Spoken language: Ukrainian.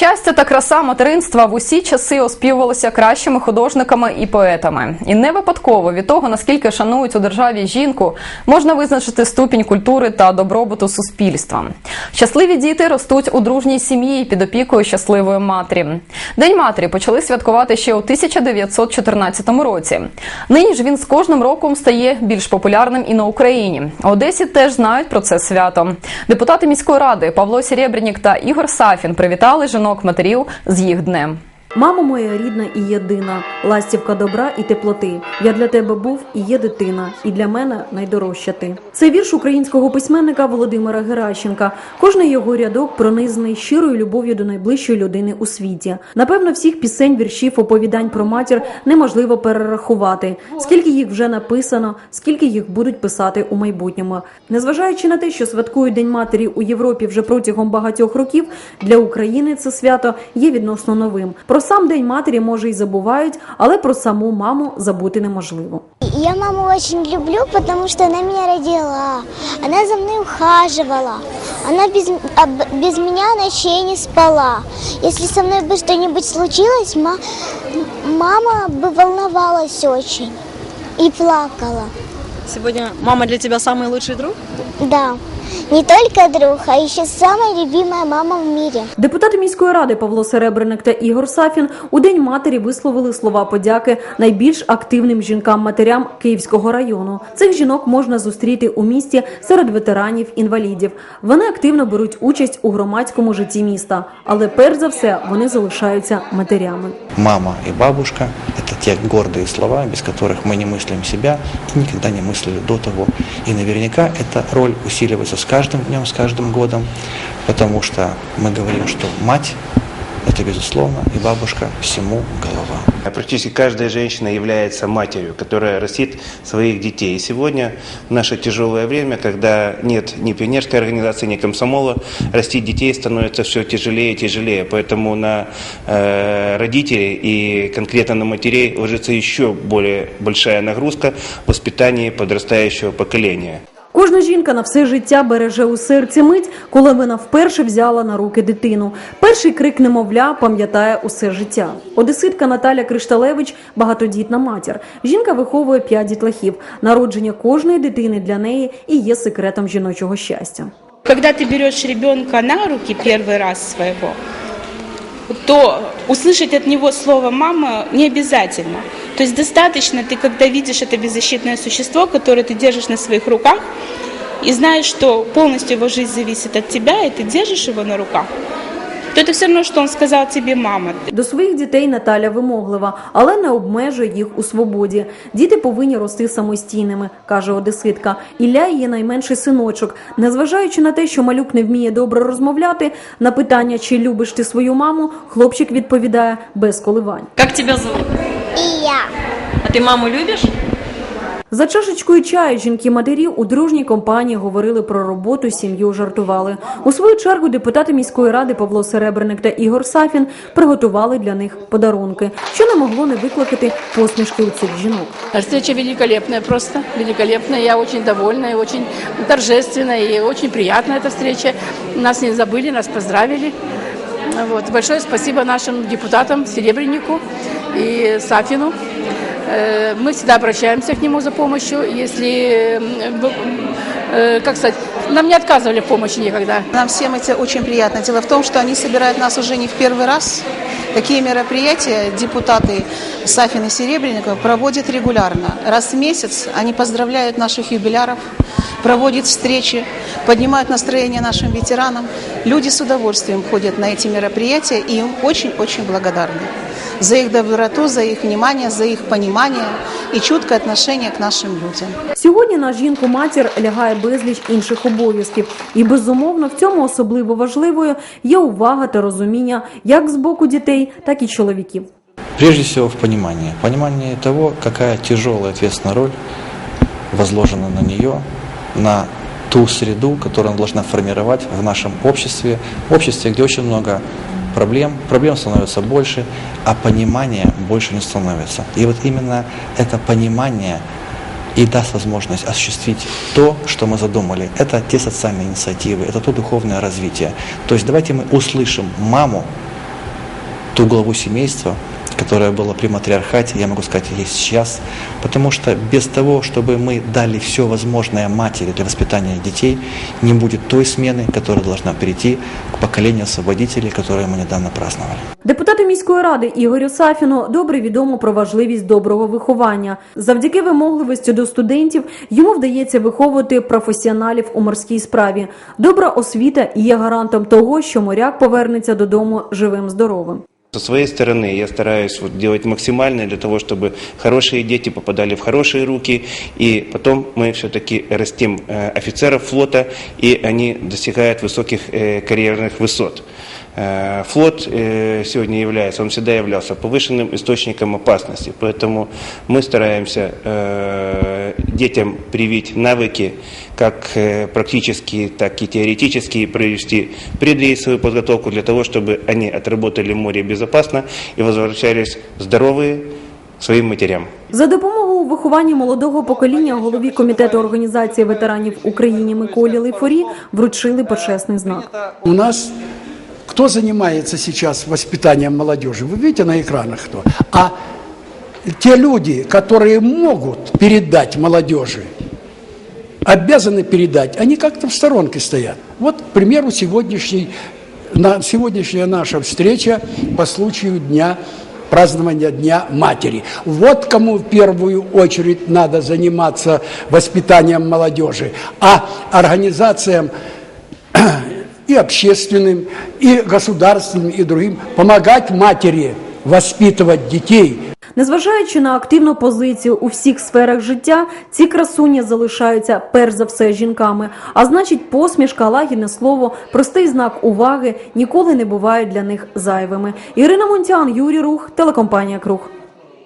Щастя та краса материнства в усі часи оспівувалися кращими художниками і поетами. І не випадково від того, наскільки шанують у державі жінку, можна визначити ступінь культури та добробуту суспільства. Щасливі діти ростуть у дружній сім'ї під опікою щасливої матері. День матері почали святкувати ще у 1914 році. Нині ж він з кожним роком стає більш популярним і на Україні. Одесі теж знають про це свято. Депутати міської ради Павло Серебрянік та Ігор Сафін привітали жінок-матерів з їх днем. Мамо моя рідна і єдина, ластівка добра і теплоти. Я для тебе був і є дитина, і для мене найдорожча ти. Це вірш українського письменника Володимира Геращенка. Кожний його рядок пронизаний щирою любов'ю до найближчої людини у світі. Напевно, всіх пісень, віршів, оповідань про матір неможливо перерахувати. Скільки їх вже написано, скільки їх будуть писати у майбутньому. Незважаючи на те, що святкують День матері у Європі вже протягом багатьох років, для України це свято є відносно новим. Про сам День матері може й забувають, але про саму маму забути неможливо. Я маму очень люблю, потому что она меня родила. Она за мной ухаживала. Она без, а б- без меня ночей не спала. Если со мной бы что-нибудь случилось, ма- мама бы волновалась очень и плакала. Сегодня мама для тебя самый лучший друг? Да, не только друг, а еще самая любимая мама в мире. Депутати міської ради Павло Серебряник та Ігор Сафін у День матері висловили слова подяки найбільш активним жінкам-матерям Київського району. Цих жінок можна зустріти у місті серед ветеранів інвалідів. Вони активно беруть участь у громадському житті міста, але перш за все вони залишаються матерями. Мама и бабушка – те гордые слова, без которых мы не мыслим себя и никогда не мыслили до того. И наверняка эта роль усиливается с каждым днем, с каждым годом, потому что мы говорим, что мать – это безусловно, и бабушка всему голова. А Практически каждая женщина является матерью, которая растит своих детей. И сегодня, в наше тяжелое время, когда нет ни пионерской организации, ни комсомола, растить детей становится все тяжелее и тяжелее. Поэтому на э, родителей и конкретно на матерей ложится еще более большая нагрузка в воспитании подрастающего поколения. Кожна жінка на все життя береже у серці мить, коли вона вперше взяла на руки дитину. Перший крик немовля пам'ятає усе життя. Одеситка Наталя Кришталевич багатодітна матір. Жінка виховує п'ять дітлахів. Народження кожної дитини для неї і є секретом жіночого щастя. Когда ты берешь ребенка на руки первый раз своего, то услышать от него слово «мама» не обязательно. То есть достаточно ты, когда видишь это беззащитное существо, которое ты держишь на своих руках, и знаешь, что полностью его жизнь зависит от тебя, и ты держишь его на руках, то это все равно, что он сказал тебе «мама». До своїх дітей Наталя вимоглива, але не обмежує їх у свободі. Діти повинні рости самостійними, каже одеситка. Ілля її найменший синочок. Незважаючи на те, що малюк не вміє добре розмовляти, на питання, чи любиш ти свою маму, хлопчик відповідає без коливань. Как тебя зовут? И я. А ты маму любишь? За чашечкою чаю жінки-матері у дружній компанії говорили про роботу, сім'ю жартували. У свою чергу депутати міської ради Павло Серебряник та Ігор Сафін приготували для них подарунки, що не могло не викликати посмішки у цих жінок. Встреча великолепная, просто великолепная. Я очень довольна и очень торжественная, и очень приятная эта встреча. Нас не забыли, нас поздравили. Вот. Большое спасибо нашим депутатам Серебреннику и Сафину. Э, Мы всегда обращаемся к нему за помощью, если, э, как сказать, нам не отказывали в помощи никогда. Нам всем это очень приятно. Дело в том, что они собирают нас уже не в первый раз. Такие мероприятия депутаты Сафин и Серебренников проводят регулярно. Раз в месяц они поздравляют наших юбиляров, проводят встречи, поднимают настроение нашим ветеранам. Люди с удовольствием ходят на эти мероприятия и им очень-очень благодарны за их доброту, за их внимание, за их понимание и чуткое отношение к нашим людям. Сьогодні на жінку матір лягає безліч інших обов'язків, і безумовно в цьому особливо важливою є увага та розуміння як з боку дітей, так і чоловіків. Прежде всего в понимании. Понимание того, какая тяжелая ответственная роль возложена на нее, на ту среду, которую она должна формировать в нашем обществе. Обществе, где очень много проблем, проблем становится больше, а понимания больше не становится. И вот именно это понимание и даст возможность осуществить то, что мы задумали. Это те социальные инициативы, это то духовное развитие. То есть давайте мы услышим маму ту главу семейства, которая была при матриархате, я могу сказать, есть сейчас. Потому что без того, чтобы мы дали все возможное матери для воспитания детей, не будет той смены, которая должна перейти к поколению освободителей, которые мы недавно праздновали. Депутату міської ради Ігорю Сафіну добре відомо про важливість доброго виховання. Завдяки вимогливості до студентів йому вдається виховувати професіоналів у морській справі. Добра освіта є гарантом того, що моряк повернеться додому живим здоровим. Со своей стороны я стараюсь вот делать максимальное для того, чтобы хорошие дети попадали в хорошие руки, и потом мы все-таки растим э, офицеров флота, и они достигают высоких э, карьерных высот. Э, Флот э, сегодня является, он всегда являлся повышенным источником опасности, поэтому мы стараемся э, детям привить навыки, как э, практические, так и теоретические, провести предрейсовую подготовку для того, чтобы они отработали в море безопасно и возвращались здоровые к своим матерям. За допомогою у вихованні молодого покоління голові комітету організації ветеранів Україні Миколі Лейфорі вручили почесний знак. У нас кто занимается сейчас воспитанием молодежи? Вы видите на экранах кто? А те люди, которые могут передать молодежи, обязаны передать, они как-то в сторонке стоят. Вот, к примеру, сегодняшний, на, сегодняшняя наша встреча по случаю дня празднования Дня Матери. Вот кому в первую очередь надо заниматься воспитанием молодежи, а организациям и общественным, и государственным, и другим помогать матери воспитывать детей. Незважаючи на активну позицію у всіх сферах життя, ці красуні залишаються перш за все жінками. А значить, посмішка, лагідне слово, простий знак уваги ніколи не бувають для них зайвими. Ірина Монтян, Юрій Рух, телекомпанія Круг.